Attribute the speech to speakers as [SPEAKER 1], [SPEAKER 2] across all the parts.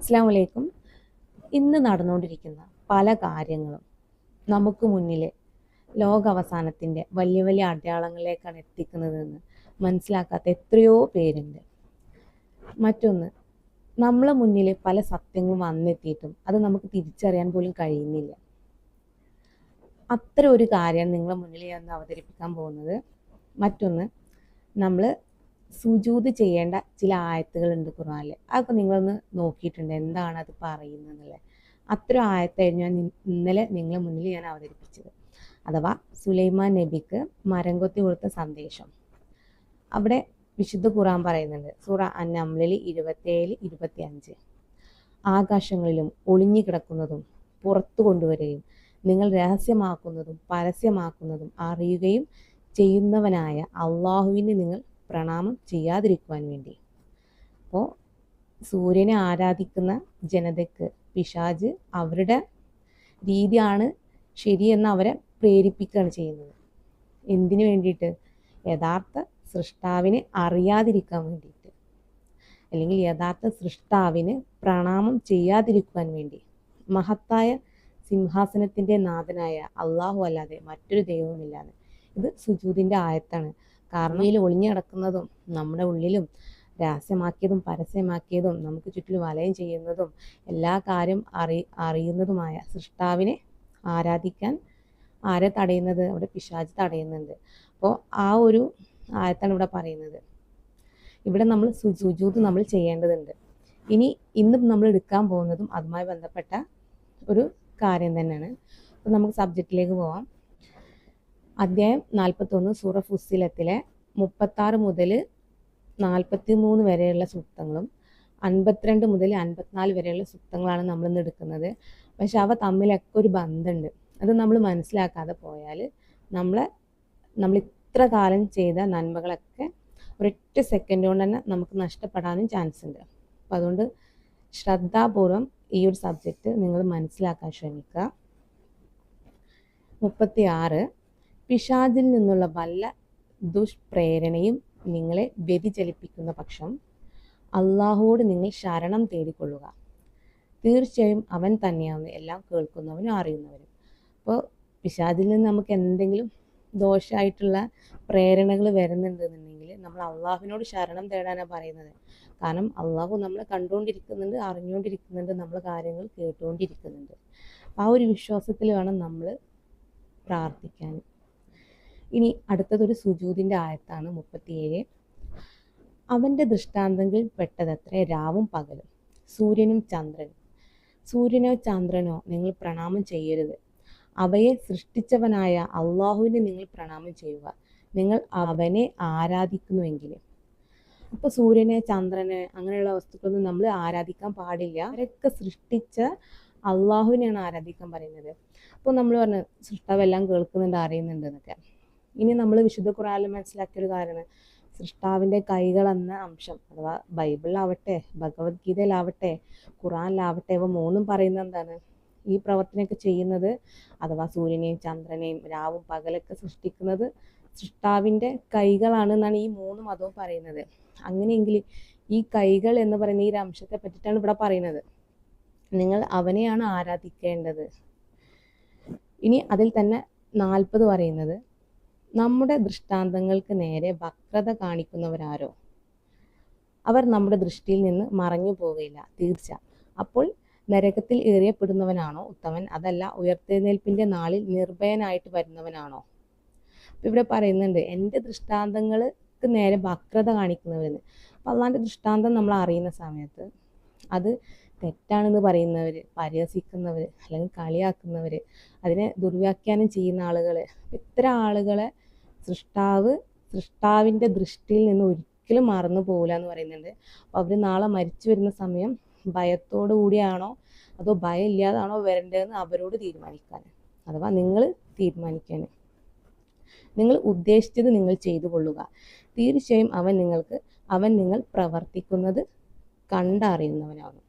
[SPEAKER 1] അസ്സാം ഇന്ന് നടന്നുകൊണ്ടിരിക്കുന്ന പല കാര്യങ്ങളും നമുക്ക് മുന്നിൽ ലോകാവസാനത്തിൻ്റെ വലിയ വലിയ അടയാളങ്ങളിലേക്കാണ് എത്തിക്കുന്നതെന്ന് മനസ്സിലാക്കാത്ത എത്രയോ പേരുണ്ട് മറ്റൊന്ന് നമ്മളെ മുന്നിൽ പല സത്യങ്ങളും വന്നെത്തിയിട്ടും അത് നമുക്ക് തിരിച്ചറിയാൻ പോലും കഴിയുന്നില്ല അത്ര ഒരു കാര്യമാണ് നിങ്ങളെ മുന്നിൽ ഞാൻ അവതരിപ്പിക്കാൻ പോകുന്നത് മറ്റൊന്ന് നമ്മൾ സുജൂത് ചെയ്യേണ്ട ചില ആയത്തുകളുണ്ട് ഖുർആാനിൽ അതൊക്കെ നിങ്ങളൊന്ന് നോക്കിയിട്ടുണ്ട് എന്താണ് അത് പറയുന്നതെന്നുള്ളത് അത്ര ആയത്തായിരുന്നു ഞാൻ ഇന്നലെ നിങ്ങളെ മുന്നിൽ ഞാൻ അവതരിപ്പിച്ചത് അഥവാ സുലൈമാൻ നബിക്ക് മരം കൊത്തി കൊടുത്ത സന്ദേശം അവിടെ വിശുദ്ധ ഖുറാൻ പറയുന്നുണ്ട് സൂറ അന്നമ്ലിൽ ഇരുപത്തേഴ് ഇരുപത്തി അഞ്ച് ആകാശങ്ങളിലും ഒളിഞ്ഞു കിടക്കുന്നതും പുറത്തു കൊണ്ടുവരികയും നിങ്ങൾ രഹസ്യമാക്കുന്നതും പരസ്യമാക്കുന്നതും അറിയുകയും ചെയ്യുന്നവനായ അള്ളാഹുവിനെ നിങ്ങൾ പ്രണാമം ചെയ്യാതിരിക്കുവാൻ വേണ്ടി അപ്പോൾ സൂര്യനെ ആരാധിക്കുന്ന ജനതയ്ക്ക് പിശാജ് അവരുടെ രീതിയാണ് ശരിയെന്ന് അവരെ പ്രേരിപ്പിക്കുകയാണ് ചെയ്യുന്നത് എന്തിനു വേണ്ടിയിട്ട് യഥാർത്ഥ സൃഷ്ടാവിനെ അറിയാതിരിക്കാൻ വേണ്ടിയിട്ട് അല്ലെങ്കിൽ യഥാർത്ഥ സൃഷ്ടാവിന് പ്രണാമം ചെയ്യാതിരിക്കുവാൻ വേണ്ടി മഹത്തായ സിംഹാസനത്തിൻ്റെ നാഥനായ അള്ളാഹു അല്ലാതെ മറ്റൊരു ദൈവവുമില്ലാതെ ഇത് സുജൂതിൻ്റെ ആയത്താണ് കാരണം ഇതിൽ ഒളിഞ്ഞു കിടക്കുന്നതും നമ്മുടെ ഉള്ളിലും രഹസ്യമാക്കിയതും പരസ്യമാക്കിയതും നമുക്ക് ചുറ്റിലും വലയം ചെയ്യുന്നതും എല്ലാ കാര്യം അറി അറിയുന്നതുമായ സൃഷ്ടാവിനെ ആരാധിക്കാൻ ആരെ തടയുന്നത് അവിടെ പിശാജ് തടയുന്നുണ്ട് അപ്പോൾ ആ ഒരു ആയത്താണ് ഇവിടെ പറയുന്നത് ഇവിടെ നമ്മൾ സുജൂത് നമ്മൾ ചെയ്യേണ്ടതുണ്ട് ഇനി ഇന്നും നമ്മൾ എടുക്കാൻ പോകുന്നതും അതുമായി ബന്ധപ്പെട്ട ഒരു കാര്യം തന്നെയാണ് അപ്പോൾ നമുക്ക് സബ്ജക്റ്റിലേക്ക് പോവാം അദ്ധ്യായം നാൽപ്പത്തൊന്ന് സൂറ ഫുസിലത്തിലെ മുപ്പത്താറ് മുതൽ നാൽപ്പത്തി മൂന്ന് വരെയുള്ള സൂക്തങ്ങളും അൻപത്തിരണ്ട് മുതൽ അൻപത്തിനാല് വരെയുള്ള സൂക്തങ്ങളാണ് നമ്മൾ ഇന്ന് എടുക്കുന്നത് പക്ഷെ അവ തമ്മിലൊക്കെ ഒരു ബന്ധമുണ്ട് അത് നമ്മൾ മനസ്സിലാക്കാതെ പോയാൽ നമ്മളെ നമ്മൾ ഇത്ര കാലം ചെയ്ത നന്മകളൊക്കെ ഒരൊറ്റ സെക്കൻഡ് കൊണ്ട് തന്നെ നമുക്ക് നഷ്ടപ്പെടാനും ചാൻസ് ഉണ്ട് അപ്പം അതുകൊണ്ട് ശ്രദ്ധാപൂർവം ഈ ഒരു സബ്ജക്റ്റ് നിങ്ങൾ മനസ്സിലാക്കാൻ ശ്രമിക്കുക മുപ്പത്തി ആറ് പിശാചിൽ നിന്നുള്ള വല്ല ദുഷ്പ്രേരണയും നിങ്ങളെ വ്യതിചലിപ്പിക്കുന്ന പക്ഷം അള്ളാഹുവോട് നിങ്ങൾ ശരണം തേടിക്കൊള്ളുക തീർച്ചയായും അവൻ തന്നെയാണ് എല്ലാം കേൾക്കുന്നവനും അറിയുന്നവനും അപ്പോൾ പിശാചിൽ നിന്ന് നമുക്ക് എന്തെങ്കിലും ദോഷമായിട്ടുള്ള പ്രേരണകൾ വരുന്നുണ്ടെന്നുണ്ടെങ്കിൽ നമ്മൾ അള്ളാഹുവിനോട് ശരണം തേടാനാണ് പറയുന്നത് കാരണം അള്ളാഹു നമ്മളെ കണ്ടുകൊണ്ടിരിക്കുന്നുണ്ട് അറിഞ്ഞുകൊണ്ടിരിക്കുന്നുണ്ട് നമ്മൾ കാര്യങ്ങൾ കേട്ടുകൊണ്ടിരിക്കുന്നുണ്ട് ആ ഒരു വിശ്വാസത്തിൽ വേണം നമ്മൾ പ്രാർത്ഥിക്കാൻ ഇനി അടുത്തതൊരു സുജൂതിൻ്റെ ആയത്താണ് മുപ്പത്തിയേഴ് അവൻ്റെ ദൃഷ്ടാന്തങ്ങൾ പെട്ടതത്രേ രാവും പകലും സൂര്യനും ചന്ദ്രനും സൂര്യനോ ചന്ദ്രനോ നിങ്ങൾ പ്രണാമം ചെയ്യരുത് അവയെ സൃഷ്ടിച്ചവനായ അള്ളാഹുവിനെ നിങ്ങൾ പ്രണാമം ചെയ്യുക നിങ്ങൾ അവനെ ആരാധിക്കുന്നുവെങ്കിൽ അപ്പോൾ സൂര്യനെ ചന്ദ്രനെ അങ്ങനെയുള്ള വസ്തുക്കളൊന്നും നമ്മൾ ആരാധിക്കാൻ പാടില്ല അവരൊക്കെ സൃഷ്ടിച്ച അള്ളാഹുവിനെയാണ് ആരാധിക്കാൻ പറയുന്നത് അപ്പോൾ നമ്മൾ പറഞ്ഞ സൃഷ്ടാവെല്ലാം കേൾക്കുന്നുണ്ട് അറിയുന്നുണ്ട് എന്നൊക്കെ ഇനി നമ്മൾ വിശുദ്ധ ഖുറാനിൽ മനസ്സിലാക്കിയ ഒരു കാര്യമാണ് സൃഷ്ടാവിൻ്റെ കൈകൾ എന്ന അംശം അഥവാ ബൈബിളിലാവട്ടെ ഭഗവത്ഗീതയിലാവട്ടെ ഖുറാനിലാവട്ടെ ഇവ മൂന്നും പറയുന്നത് എന്താണ് ഈ പ്രവർത്തനമൊക്കെ ചെയ്യുന്നത് അഥവാ സൂര്യനെയും ചന്ദ്രനെയും രാവും പകലൊക്കെ സൃഷ്ടിക്കുന്നത് സൃഷ്ടാവിൻ്റെ കൈകളാണ് എന്നാണ് ഈ മൂന്ന് മതവും പറയുന്നത് അങ്ങനെയെങ്കിൽ ഈ കൈകൾ എന്ന് പറയുന്ന ഈ അംശത്തെ പറ്റിയിട്ടാണ് ഇവിടെ പറയുന്നത് നിങ്ങൾ അവനെയാണ് ആരാധിക്കേണ്ടത് ഇനി അതിൽ തന്നെ നാൽപ്പത് പറയുന്നത് നമ്മുടെ ദൃഷ്ടാന്തങ്ങൾക്ക് നേരെ വക്രത കാണിക്കുന്നവരാരോ അവർ നമ്മുടെ ദൃഷ്ടിയിൽ നിന്ന് മറഞ്ഞു പോവുകയില്ല തീർച്ച അപ്പോൾ നരകത്തിൽ ഏറിയപ്പെടുന്നവനാണോ ഉത്തമൻ അതല്ല ഉയർത്തെഴുന്നേൽപ്പിൻ്റെ നാളിൽ നിർഭയനായിട്ട് വരുന്നവനാണോ ഇവിടെ പറയുന്നുണ്ട് എൻ്റെ ദൃഷ്ടാന്തങ്ങൾക്ക് നേരെ വക്രത കാണിക്കുന്നവരെന്ന് അപ്പം അള്ളാൻ്റെ ദൃഷ്ടാന്തം നമ്മൾ അറിയുന്ന സമയത്ത് അത് തെറ്റാണെന്ന് പറയുന്നവർ പരിഹസിക്കുന്നവർ അല്ലെങ്കിൽ കളിയാക്കുന്നവർ അതിനെ ദുർവ്യാഖ്യാനം ചെയ്യുന്ന ആളുകൾ ഇത്ര ആളുകളെ സൃഷ്ടാവ് സൃഷ്ടാവിൻ്റെ ദൃഷ്ടിയിൽ നിന്ന് ഒരിക്കലും മറന്നു പോകില്ല എന്ന് പറയുന്നുണ്ട് അപ്പോൾ അവർ നാളെ മരിച്ചു വരുന്ന സമയം ഭയത്തോടു കൂടിയാണോ അതോ ഭയം ഇല്ലാതാണോ വരേണ്ടതെന്ന് അവരോട് തീരുമാനിക്കാൻ അഥവാ നിങ്ങൾ തീരുമാനിക്കാൻ നിങ്ങൾ ഉദ്ദേശിച്ചത് നിങ്ങൾ ചെയ്തു കൊള്ളുക തീർച്ചയായും അവൻ നിങ്ങൾക്ക് അവൻ നിങ്ങൾ പ്രവർത്തിക്കുന്നത് കണ്ടറിയുന്നവനാകും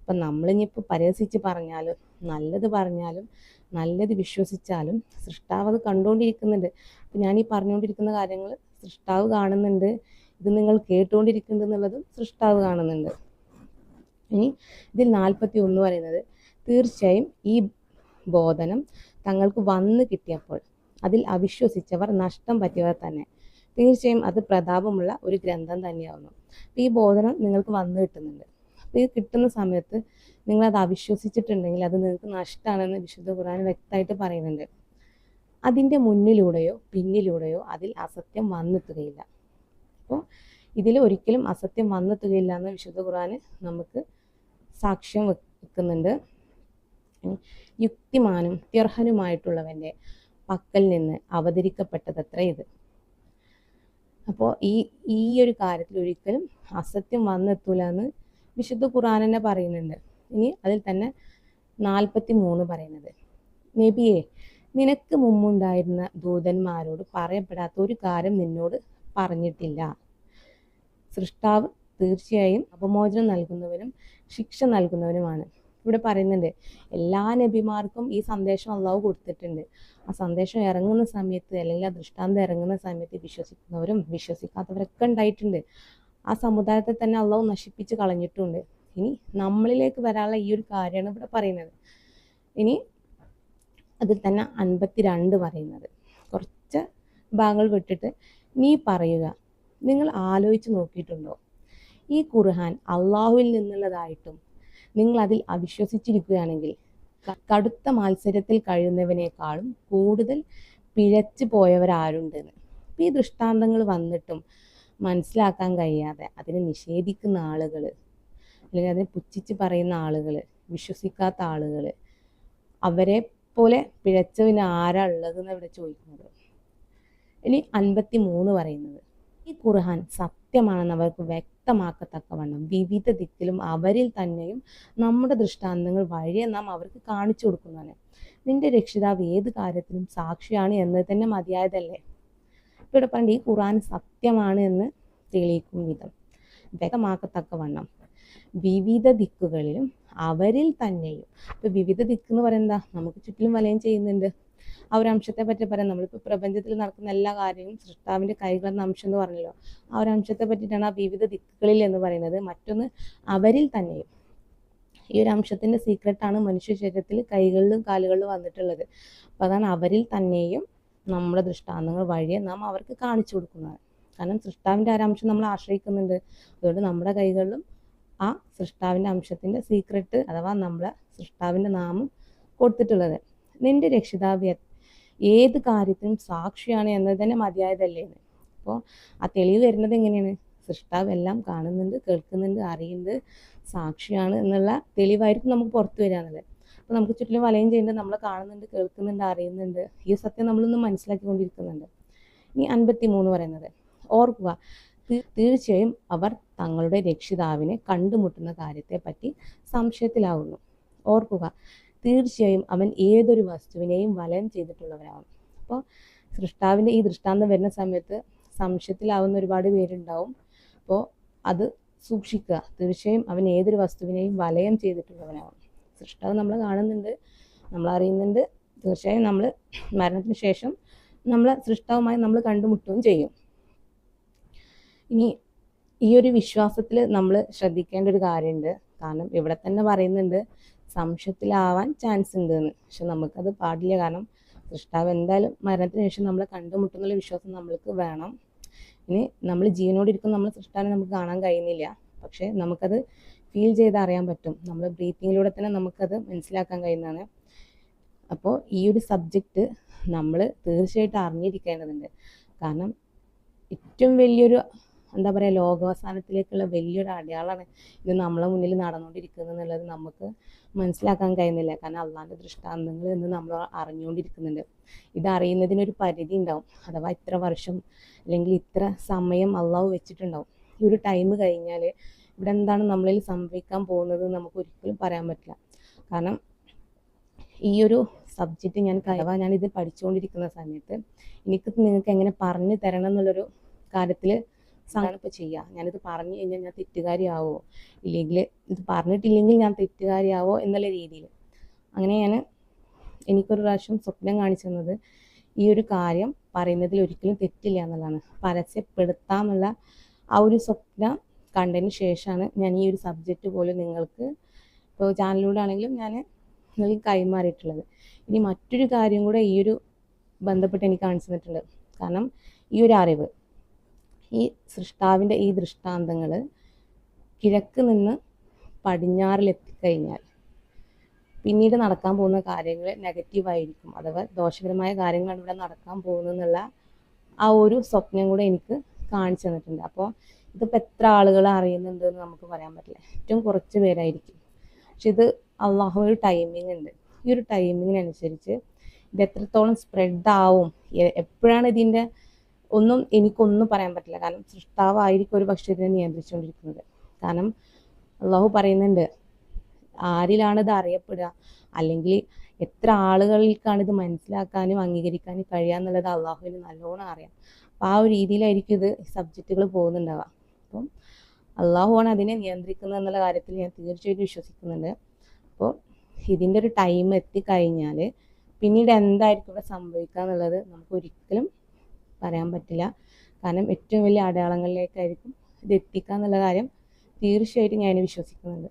[SPEAKER 1] അപ്പം നമ്മളിനിപ്പോൾ പരിഹസിച്ച് പറഞ്ഞാലും നല്ലത് പറഞ്ഞാലും നല്ലത് വിശ്വസിച്ചാലും സൃഷ്ടാവ് അത് കണ്ടുകൊണ്ടിരിക്കുന്നുണ്ട് അപ്പം ഞാൻ ഈ പറഞ്ഞുകൊണ്ടിരിക്കുന്ന കാര്യങ്ങൾ സൃഷ്ടാവ് കാണുന്നുണ്ട് ഇത് നിങ്ങൾ കേട്ടുകൊണ്ടിരിക്കുന്നുണ്ട് എന്നുള്ളതും സൃഷ്ടാവ് കാണുന്നുണ്ട് ഇനി ഇതിൽ നാൽപ്പത്തി ഒന്ന് പറയുന്നത് തീർച്ചയായും ഈ ബോധനം തങ്ങൾക്ക് വന്നു കിട്ടിയപ്പോൾ അതിൽ അവിശ്വസിച്ചവർ നഷ്ടം പറ്റിയവർ തന്നെ തീർച്ചയായും അത് പ്രതാപമുള്ള ഒരു ഗ്രന്ഥം തന്നെയാവുന്നു അപ്പം ഈ ബോധനം നിങ്ങൾക്ക് വന്നു കിട്ടുന്നുണ്ട് അപ്പോൾ ഇത് കിട്ടുന്ന സമയത്ത് നിങ്ങൾ അത് അവിശ്വസിച്ചിട്ടുണ്ടെങ്കിൽ അത് നിങ്ങൾക്ക് നഷ്ടമാണെന്ന് വിശുദ്ധ ഖുർആൻ വ്യക്തമായിട്ട് പറയുന്നുണ്ട് അതിൻ്റെ മുന്നിലൂടെയോ പിന്നിലൂടെയോ അതിൽ അസത്യം വന്നെത്തുകയില്ല അപ്പോൾ ഇതിൽ ഒരിക്കലും അസത്യം വന്നെത്തുകയില്ല എന്ന് വിശുദ്ധ ഖുർആൻ നമുക്ക് സാക്ഷ്യം വെക്കുന്നുണ്ട് യുക്തിമാനും തിർഹനുമായിട്ടുള്ളവൻ്റെ പക്കൽ നിന്ന് അവതരിക്കപ്പെട്ടതത്ര ഇത് അപ്പോൾ ഈ ഈ ഒരു കാര്യത്തിൽ ഒരിക്കലും അസത്യം വന്നെത്തൂല എന്ന് വിശുദ്ധ ഖുറാനെന്നെ പറയുന്നുണ്ട് ഇനി അതിൽ തന്നെ നാൽപ്പത്തി മൂന്ന് പറയുന്നത് നബിയെ നിനക്ക് മുമ്പുണ്ടായിരുന്ന ദൂതന്മാരോട് പറയപ്പെടാത്ത ഒരു കാര്യം നിന്നോട് പറഞ്ഞിട്ടില്ല സൃഷ്ടാവ് തീർച്ചയായും അപമോചനം നൽകുന്നവനും ശിക്ഷ നൽകുന്നവനുമാണ് ഇവിടെ പറയുന്നുണ്ട് എല്ലാ നബിമാർക്കും ഈ സന്ദേശം അള്ളാഹു കൊടുത്തിട്ടുണ്ട് ആ സന്ദേശം ഇറങ്ങുന്ന സമയത്ത് അല്ലെങ്കിൽ ആ ദൃഷ്ടാന്തം ഇറങ്ങുന്ന സമയത്ത് വിശ്വസിക്കുന്നവരും വിശ്വസിക്കാത്തവരൊക്കെ ഉണ്ടായിട്ടുണ്ട് ആ സമുദായത്തെ തന്നെ അള്ളാഹു നശിപ്പിച്ച് കളഞ്ഞിട്ടുണ്ട് ഇനി നമ്മളിലേക്ക് വരാനുള്ള ഈ ഒരു കാര്യമാണ് ഇവിടെ പറയുന്നത് ഇനി അതിൽ തന്നെ അൻപത്തിരണ്ട് പറയുന്നത് കുറച്ച് ഭാഗങ്ങൾ വിട്ടിട്ട് നീ പറയുക നിങ്ങൾ ആലോചിച്ച് നോക്കിയിട്ടുണ്ടോ ഈ ഖുർഹാൻ അള്ളാഹുവിൽ നിന്നുള്ളതായിട്ടും നിങ്ങൾ അതിൽ അവിശ്വസിച്ചിരിക്കുകയാണെങ്കിൽ കടുത്ത മത്സരത്തിൽ കഴിയുന്നവനേക്കാളും കൂടുതൽ പിഴച്ചു പോയവരാരുണ്ടെന്ന് ഈ ദൃഷ്ടാന്തങ്ങൾ വന്നിട്ടും മനസ്സിലാക്കാൻ കഴിയാതെ അതിനെ നിഷേധിക്കുന്ന ആളുകൾ അല്ലെങ്കിൽ അതിനെ പുച്ഛിച്ച് പറയുന്ന ആളുകൾ വിശ്വസിക്കാത്ത ആളുകൾ അവരെ പോലെ പിഴച്ചവിന് ആരാ ഉള്ളതെന്ന് ഇവിടെ ചോദിക്കുന്നത് ഇനി അൻപത്തി മൂന്ന് പറയുന്നത് ഈ ഖുർഹാൻ സത്യമാണെന്ന് അവർക്ക് വ്യക്തി വ്യക്തമാക്കത്തക്കവണ്ണം വിവിധ ദിക്കിലും അവരിൽ തന്നെയും നമ്മുടെ ദൃഷ്ടാന്തങ്ങൾ വഴിയെ നാം അവർക്ക് കാണിച്ചു കൊടുക്കുന്നതാണ് നിന്റെ രക്ഷിതാവ് ഏത് കാര്യത്തിലും സാക്ഷിയാണ് എന്ന് തന്നെ മതിയായതല്ലേ ഇവിടെ പണ്ട് ഈ ഖുറാൻ സത്യമാണ് എന്ന് തെളിയിക്കും വിധം വ്യക്തമാക്കത്തക്കവണ്ണം വിവിധ ദിക്കുകളിലും അവരിൽ തന്നെയും ഇപ്പൊ വിവിധ ദിക്ക് എന്ന് പറയുന്നത് നമുക്ക് ചുറ്റിലും വലയം ചെയ്യുന്നുണ്ട് ആ ഒരു അംശത്തെ പറ്റി പറയാം നമ്മളിപ്പോൾ പ്രപഞ്ചത്തിൽ നടക്കുന്ന എല്ലാ കാര്യവും സൃഷ്ടാവിൻ്റെ എന്ന അംശം എന്ന് പറഞ്ഞല്ലോ ആ ഒരു അംശത്തെ പറ്റിയിട്ടാണ് ആ വിവിധ ദിക്കുകളിൽ എന്ന് പറയുന്നത് മറ്റൊന്ന് അവരിൽ തന്നെയും ഈ ഒരു അംശത്തിൻ്റെ സീക്രട്ടാണ് മനുഷ്യ ശരീരത്തിൽ കൈകളിലും കാലുകളിലും വന്നിട്ടുള്ളത് അപ്പം അതാണ് അവരിൽ തന്നെയും നമ്മുടെ ദൃഷ്ടാന്തങ്ങൾ വഴിയെ നാം അവർക്ക് കാണിച്ചു കൊടുക്കുന്നത് കാരണം സൃഷ്ടാവിൻ്റെ ആരംശം നമ്മൾ ആശ്രയിക്കുന്നുണ്ട് അതുകൊണ്ട് നമ്മുടെ കൈകളിലും ആ സൃഷ്ടാവിൻ്റെ അംശത്തിൻ്റെ സീക്രട്ട് അഥവാ നമ്മളെ സൃഷ്ടാവിൻ്റെ നാമം കൊടുത്തിട്ടുള്ളത് നിന്റെ രക്ഷിതാവ് ഏത് കാര്യത്തിനും സാക്ഷിയാണ് എന്നത് തന്നെ മതിയായതല്ലേ അപ്പോൾ ആ തെളിവ് വരുന്നത് എങ്ങനെയാണ് സൃഷ്ടാവ് എല്ലാം കാണുന്നുണ്ട് കേൾക്കുന്നുണ്ട് അറിയുന്നുണ്ട് സാക്ഷിയാണ് എന്നുള്ള തെളിവായിരിക്കും നമുക്ക് പുറത്തു വരിക അപ്പോൾ നമുക്ക് ചുറ്റിലും വലയം ചെയ്യുന്നുണ്ട് നമ്മൾ കാണുന്നുണ്ട് കേൾക്കുന്നുണ്ട് അറിയുന്നുണ്ട് ഈ സത്യം നമ്മളൊന്ന് മനസ്സിലാക്കിക്കൊണ്ടിരിക്കുന്നുണ്ട് ഇനി അൻപത്തി മൂന്ന് പറയുന്നത് ഓർക്കുക തീർച്ചയായും അവർ തങ്ങളുടെ രക്ഷിതാവിനെ കണ്ടുമുട്ടുന്ന കാര്യത്തെപ്പറ്റി സംശയത്തിലാവുന്നു ഓർക്കുക തീർച്ചയായും അവൻ ഏതൊരു വസ്തുവിനെയും വലയം ചെയ്തിട്ടുള്ളവനാവും അപ്പോൾ സൃഷ്ടാവിൻ്റെ ഈ ദൃഷ്ടാന്തം വരുന്ന സമയത്ത് സംശയത്തിലാവുന്ന ഒരുപാട് പേരുണ്ടാവും അപ്പോൾ അത് സൂക്ഷിക്കുക തീർച്ചയായും അവൻ ഏതൊരു വസ്തുവിനെയും വലയം ചെയ്തിട്ടുള്ളവനാവും സൃഷ്ടാവ് നമ്മൾ കാണുന്നുണ്ട് നമ്മൾ അറിയുന്നുണ്ട് തീർച്ചയായും നമ്മൾ മരണത്തിന് ശേഷം നമ്മൾ സൃഷ്ടാവുമായി നമ്മൾ കണ്ടുമുട്ടുകയും ചെയ്യും ഇനി ഈ ഒരു വിശ്വാസത്തിൽ നമ്മൾ ശ്രദ്ധിക്കേണ്ട ഒരു കാര്യമുണ്ട് കാരണം ഇവിടെ തന്നെ പറയുന്നുണ്ട് സംശയത്തിലാവാൻ ചാൻസ് ഉണ്ട് എന്ന് പക്ഷെ നമുക്കത് പാടില്ല കാരണം സൃഷ്ടാവ് എന്തായാലും മരണത്തിന് ശേഷം നമ്മളെ കണ്ടുമുട്ടുന്നുള്ള വിശ്വാസം നമ്മൾക്ക് വേണം ഇനി നമ്മൾ ജീവനോട് ഇരിക്കുന്ന നമ്മൾ സൃഷ്ടാവിനെ നമുക്ക് കാണാൻ കഴിയുന്നില്ല പക്ഷേ നമുക്കത് ഫീൽ ചെയ്ത് അറിയാൻ പറ്റും നമ്മൾ ബ്രീത്തിങ്ങിലൂടെ തന്നെ നമുക്കത് മനസ്സിലാക്കാൻ കഴിയുന്നതാണ് അപ്പോൾ ഈ ഒരു സബ്ജക്റ്റ് നമ്മൾ തീർച്ചയായിട്ടും അറിഞ്ഞിരിക്കേണ്ടതുണ്ട് കാരണം ഏറ്റവും വലിയൊരു എന്താ പറയുക ലോകാവസാനത്തിലേക്കുള്ള വലിയൊരു അടയാളാണ് ഇത് നമ്മളെ മുന്നിൽ നടന്നുകൊണ്ടിരിക്കുന്നത് എന്നുള്ളത് നമുക്ക് മനസ്സിലാക്കാൻ കഴിയുന്നില്ല കാരണം അള്ളാൻ്റെ ദൃഷ്ടാന്തങ്ങൾ എന്ന് നമ്മൾ അറിഞ്ഞുകൊണ്ടിരിക്കുന്നുണ്ട് ഇത് പരിധി ഉണ്ടാവും അഥവാ ഇത്ര വർഷം അല്ലെങ്കിൽ ഇത്ര സമയം അള്ളാഹു വെച്ചിട്ടുണ്ടാവും ഈ ഒരു ടൈം കഴിഞ്ഞാൽ ഇവിടെ എന്താണ് നമ്മളിൽ സംഭവിക്കാൻ പോകുന്നത് നമുക്ക് ഒരിക്കലും പറയാൻ പറ്റില്ല കാരണം ഈ ഒരു സബ്ജക്റ്റ് ഞാൻ കഴിവാ ഞാൻ ഇത് പഠിച്ചുകൊണ്ടിരിക്കുന്ന സമയത്ത് എനിക്ക് നിങ്ങൾക്ക് എങ്ങനെ പറഞ്ഞു തരണം എന്നുള്ളൊരു കാര്യത്തിൽ അതാണ് ഇപ്പോൾ ചെയ്യുക ഞാനിത് പറഞ്ഞു കഴിഞ്ഞാൽ ഞാൻ തെറ്റുകാരിയാവോ ഇല്ലെങ്കിൽ ഇത് പറഞ്ഞിട്ടില്ലെങ്കിൽ ഞാൻ തെറ്റുകാരിയാവോ എന്നുള്ള രീതിയിൽ അങ്ങനെ ഞാൻ എനിക്കൊരു പ്രാവശ്യം സ്വപ്നം കാണിച്ചു തന്നത് ഈ ഒരു കാര്യം പറയുന്നതിൽ ഒരിക്കലും തെറ്റില്ല എന്നുള്ളതാണ് പരസ്യപ്പെടുത്താമെന്നുള്ള ആ ഒരു സ്വപ്നം കണ്ടതിന് ശേഷമാണ് ഞാൻ ഈ ഒരു സബ്ജക്റ്റ് പോലും നിങ്ങൾക്ക് ഇപ്പോൾ ചാനലിലൂടെ ആണെങ്കിലും ഞാൻ നിങ്ങൾക്ക് കൈമാറിയിട്ടുള്ളത് ഇനി മറ്റൊരു കാര്യം കൂടെ ഈ ഒരു ബന്ധപ്പെട്ട് എനിക്ക് കാണിച്ചു തന്നിട്ടുണ്ട് കാരണം ഈ ഒരു അറിവ് ഈ സൃഷ്ടാവിൻ്റെ ഈ ദൃഷ്ടാന്തങ്ങൾ കിഴക്ക് നിന്ന് പടിഞ്ഞാറിലെത്തിക്കഴിഞ്ഞാൽ പിന്നീട് നടക്കാൻ പോകുന്ന കാര്യങ്ങൾ നെഗറ്റീവായിരിക്കും അഥവാ ദോഷകരമായ കാര്യങ്ങളാണ് ഇവിടെ നടക്കാൻ പോകുന്നതെന്നുള്ള ആ ഒരു സ്വപ്നം കൂടെ എനിക്ക് കാണിച്ചു തന്നിട്ടുണ്ട് അപ്പോൾ ഇതിപ്പോൾ എത്ര ആളുകൾ അറിയുന്നുണ്ട് എന്ന് നമുക്ക് പറയാൻ പറ്റില്ല ഏറ്റവും കുറച്ച് പേരായിരിക്കും പക്ഷെ ഇത് അള്ളാഹു ഒരു ടൈമിംഗ് ഉണ്ട് ഈ ഒരു ടൈമിങ്ങിനനുസരിച്ച് ഇത് എത്രത്തോളം സ്പ്രെഡ് ആവും എപ്പോഴാണ് ഇതിൻ്റെ ഒന്നും എനിക്കൊന്നും പറയാൻ പറ്റില്ല കാരണം സൃഷ്ടാവായിരിക്കും ഒരു പക്ഷേ ഇതിനെ നിയന്ത്രിച്ചുകൊണ്ടിരിക്കുന്നത് കാരണം അള്ളാഹു പറയുന്നുണ്ട് ആരിലാണ് ഇത് അറിയപ്പെടുക അല്ലെങ്കിൽ എത്ര ആളുകൾക്കാണ് ഇത് മനസ്സിലാക്കാനും അംഗീകരിക്കാനും കഴിയുക എന്നുള്ളത് അള്ളാഹുവിന് നല്ലോണം അറിയാം അപ്പം ആ ഒരു രീതിയിലായിരിക്കും ഇത് സബ്ജക്റ്റുകൾ പോകുന്നുണ്ടാവുക അപ്പം അള്ളാഹുവാണ് അതിനെ നിയന്ത്രിക്കുന്നത് എന്നുള്ള കാര്യത്തിൽ ഞാൻ തീർച്ചയായിട്ടും വിശ്വസിക്കുന്നുണ്ട് അപ്പോൾ ഇതിൻ്റെ ഒരു ടൈം എത്തിക്കഴിഞ്ഞാൽ പിന്നീട് എന്തായിരിക്കും ഇവിടെ സംഭവിക്കുക എന്നുള്ളത് നമുക്ക് ഒരിക്കലും പറയാൻ പറ്റില്ല കാരണം ഏറ്റവും വലിയ അടയാളങ്ങളിലേക്കായിരിക്കും ഇത് എത്തിക്കുക എന്നുള്ള കാര്യം തീർച്ചയായിട്ടും ഞാൻ വിശ്വസിക്കുന്നുണ്ട്